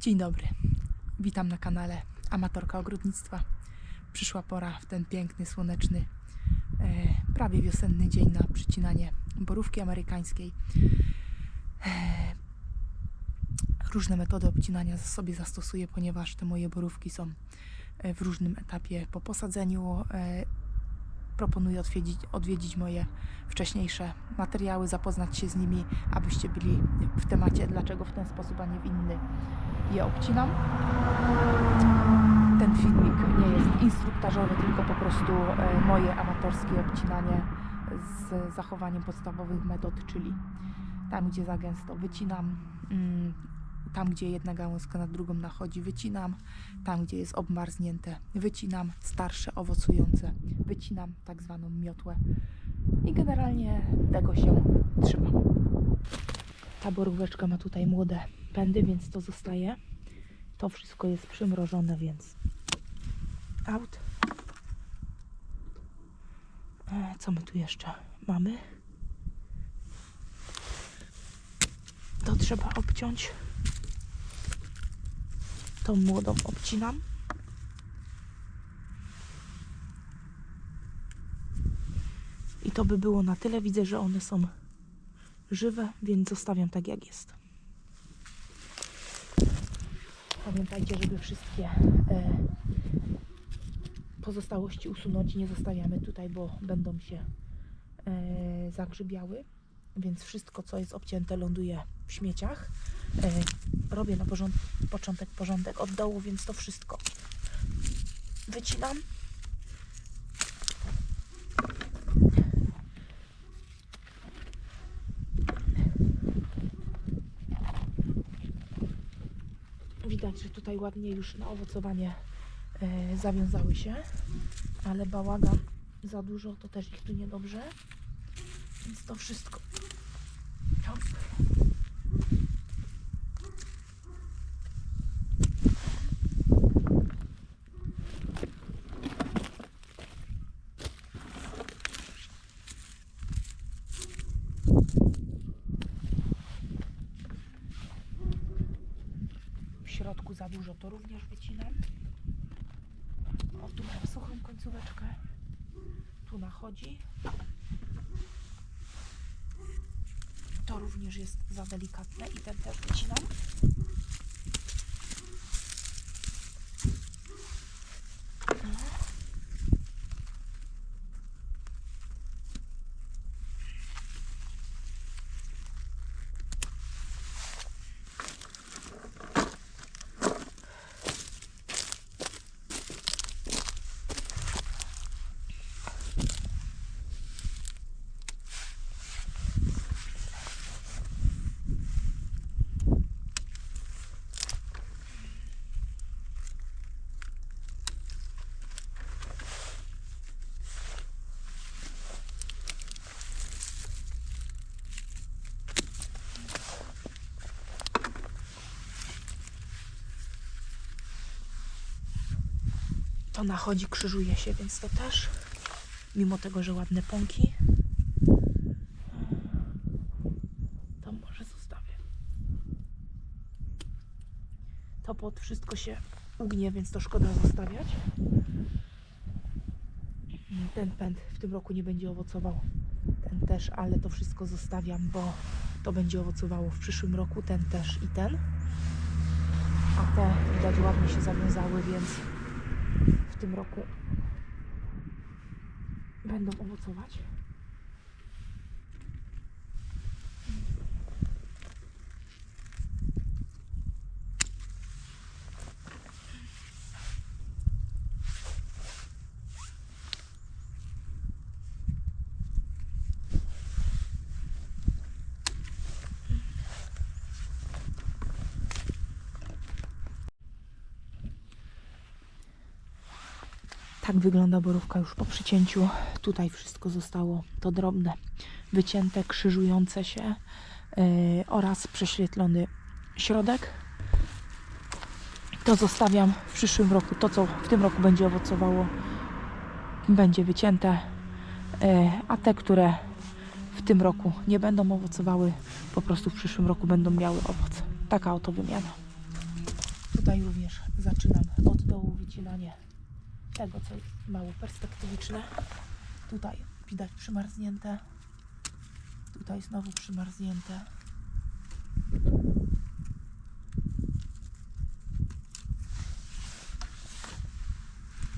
Dzień dobry. Witam na kanale Amatorka Ogrodnictwa. Przyszła pora w ten piękny, słoneczny, e, prawie wiosenny dzień na przycinanie borówki amerykańskiej. E, różne metody obcinania sobie zastosuję, ponieważ te moje borówki są e, w różnym etapie po posadzeniu. Proponuję odwiedzić, odwiedzić moje wcześniejsze materiały, zapoznać się z nimi, abyście byli w temacie, dlaczego w ten sposób, a nie w inny je obcinam. Ten filmik nie jest instruktażowy, tylko po prostu e, moje amatorskie obcinanie z zachowaniem podstawowych metod, czyli tam, gdzie za gęsto wycinam, mm, tam, gdzie jedna gałązka na drugą nachodzi, wycinam, tam, gdzie jest obmarznięte, wycinam, starsze, owocujące, wycinam tak zwaną miotłę i generalnie tego się trzymam. Ta boróweczka ma tutaj młode pędy, więc to zostaje. To wszystko jest przymrożone, więc out. E, Co my tu jeszcze mamy? To trzeba obciąć. Tą młodą obcinam. I to by było na tyle. Widzę, że one są żywe, więc zostawiam tak jak jest. Pamiętajcie, żeby wszystkie e, pozostałości usunąć. Nie zostawiamy tutaj, bo będą się e, zagrzybiały. Więc wszystko, co jest obcięte, ląduje w śmieciach. E, robię na porząd początek porządek od dołu, więc to wszystko wycinam. Widać, że tutaj ładnie już na owocowanie e, zawiązały się, ale bałagan za dużo, to też ich tu niedobrze. Więc to wszystko. Hop. W środku za dużo, to również wycinam. O, tu mam suchą końcóweczkę. Tu nachodzi. To również jest za delikatne i ten też wycinam. To nachodzi, krzyżuje się, więc to też, mimo tego, że ładne pąki, to może zostawię. To pod wszystko się ugnie, więc to szkoda zostawiać. Ten pęd w tym roku nie będzie owocował. Ten też, ale to wszystko zostawiam, bo to będzie owocowało w przyszłym roku. Ten też i ten. A te widać ładnie się zawiązały, więc tym roku będą owocować. Tak wygląda borówka już po przycięciu. Tutaj wszystko zostało to drobne, wycięte, krzyżujące się yy, oraz prześwietlony środek. To zostawiam w przyszłym roku. To, co w tym roku będzie owocowało, będzie wycięte, yy, a te, które w tym roku nie będą owocowały, po prostu w przyszłym roku będą miały owoc. Taka oto wymiana. Tutaj również zaczynam od dołu wycinanie tego, co jest mało perspektywiczne. Tutaj widać przymarznięte. Tutaj znowu przymarznięte.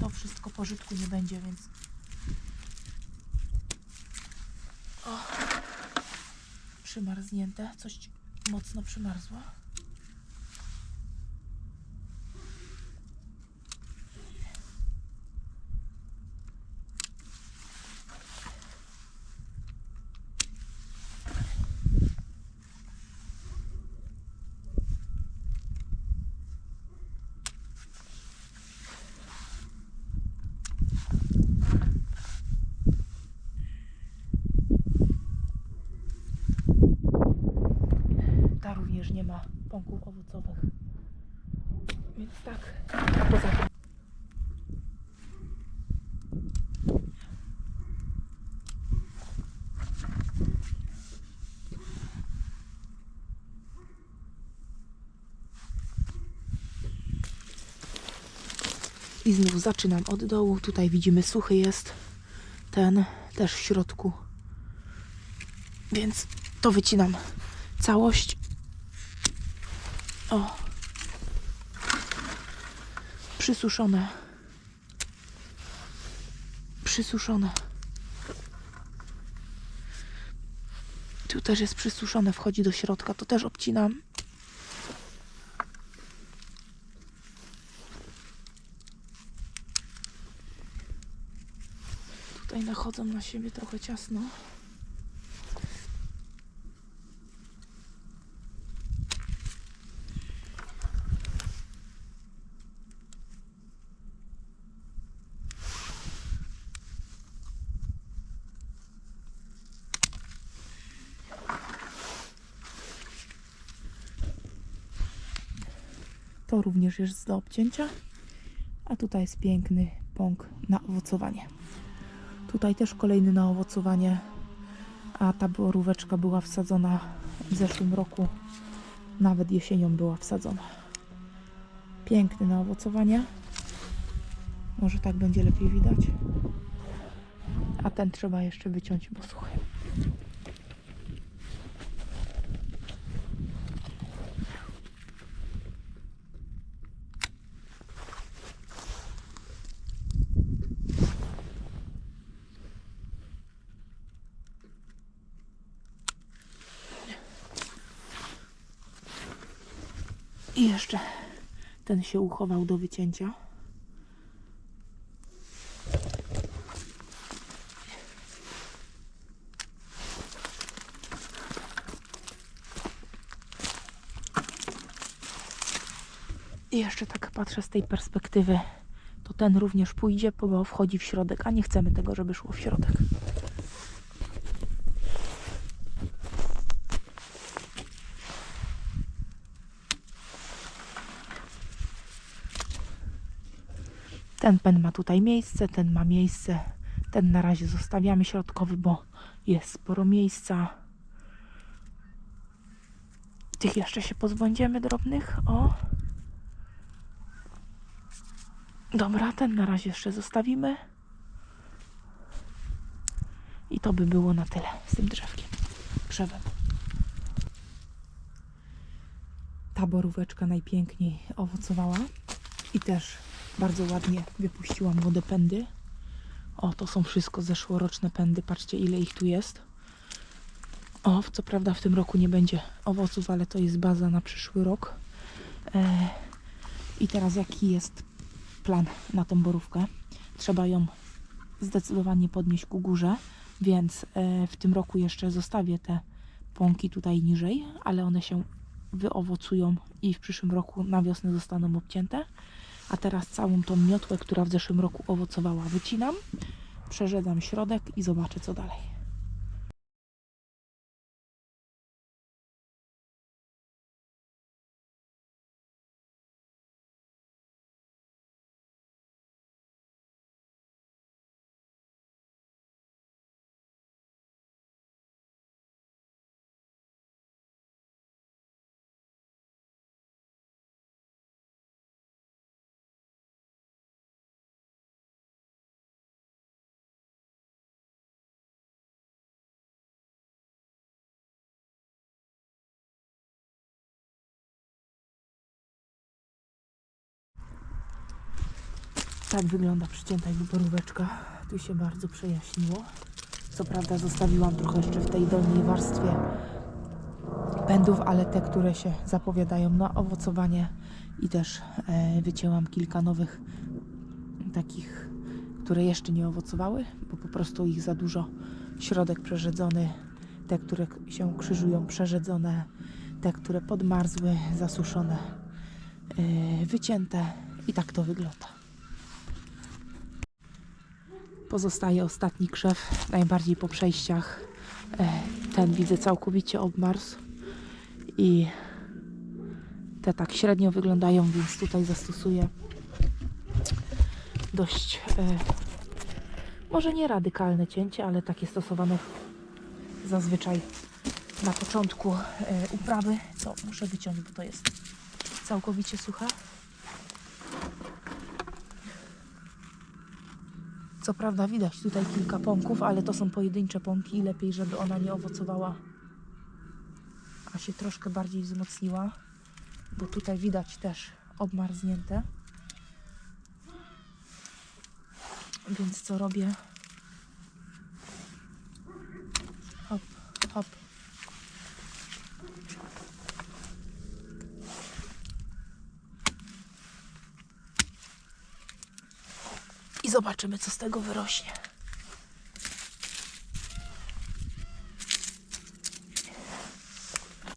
To wszystko pożytku nie będzie, więc o, przymarznięte. Coś mocno przymarzło. Również nie ma pąków owocowych. Więc tak. A poza tym. I znów zaczynam od dołu. Tutaj widzimy suchy jest. Ten też w środku. Więc to wycinam całość. O. Przysuszone. Przysuszone. Tu też jest przysuszone, wchodzi do środka. To też obcinam. Tutaj nachodzą na siebie trochę ciasno. To również jest do obcięcia. A tutaj jest piękny pąk na owocowanie. Tutaj też kolejny na owocowanie. A ta boróweczka była wsadzona w zeszłym roku. Nawet jesienią była wsadzona. Piękny na owocowanie. Może tak będzie lepiej widać. A ten trzeba jeszcze wyciąć, bo suchy. I jeszcze ten się uchował do wycięcia. I jeszcze tak patrzę z tej perspektywy, to ten również pójdzie, bo wchodzi w środek, a nie chcemy tego, żeby szło w środek. Ten pen ma tutaj miejsce, ten ma miejsce. Ten na razie zostawiamy środkowy, bo jest sporo miejsca. Tych jeszcze się pozbędziemy drobnych. O. Dobra, ten na razie jeszcze zostawimy. I to by było na tyle z tym drzewkiem. Drzewem. Ta boróweczka najpiękniej owocowała i też bardzo ładnie wypuściłam młode pędy. O, to są wszystko zeszłoroczne pędy. Patrzcie, ile ich tu jest. O, co prawda w tym roku nie będzie owoców, ale to jest baza na przyszły rok. E, I teraz jaki jest plan na tą borówkę? Trzeba ją zdecydowanie podnieść ku górze, więc e, w tym roku jeszcze zostawię te pąki tutaj niżej, ale one się wyowocują i w przyszłym roku na wiosnę zostaną obcięte. A teraz całą tą miotłę, która w zeszłym roku owocowała, wycinam, przerzedzam środek i zobaczę co dalej. Tak wygląda przycięta jakby boróweczka. Tu się bardzo przejaśniło. Co prawda zostawiłam trochę jeszcze w tej dolnej warstwie pędów, ale te, które się zapowiadają na owocowanie i też e, wycięłam kilka nowych takich, które jeszcze nie owocowały, bo po prostu ich za dużo. Środek przerzedzony, te, które się krzyżują, przerzedzone, te, które podmarzły, zasuszone, e, wycięte i tak to wygląda. Pozostaje ostatni krzew, najbardziej po przejściach. E, Ten widzę całkowicie obmarzł i te tak średnio wyglądają, więc tutaj zastosuję dość e, może nie radykalne cięcie, ale takie stosowane zazwyczaj na początku e, uprawy. Co muszę wyciąć, bo to jest całkowicie suche. Co prawda widać tutaj kilka pąków, ale to są pojedyncze pąki i lepiej, żeby ona nie owocowała, a się troszkę bardziej wzmocniła, bo tutaj widać też obmarznięte. Więc co robię? I zobaczymy, co z tego wyrośnie.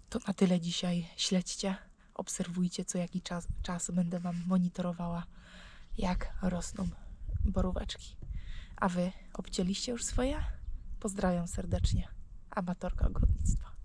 To na tyle dzisiaj. Śledźcie, obserwujcie co jaki czas, czas będę Wam monitorowała, jak rosną boróweczki. A Wy obcięliście już swoje? Pozdrawiam serdecznie. Amatorka ogrodnictwa.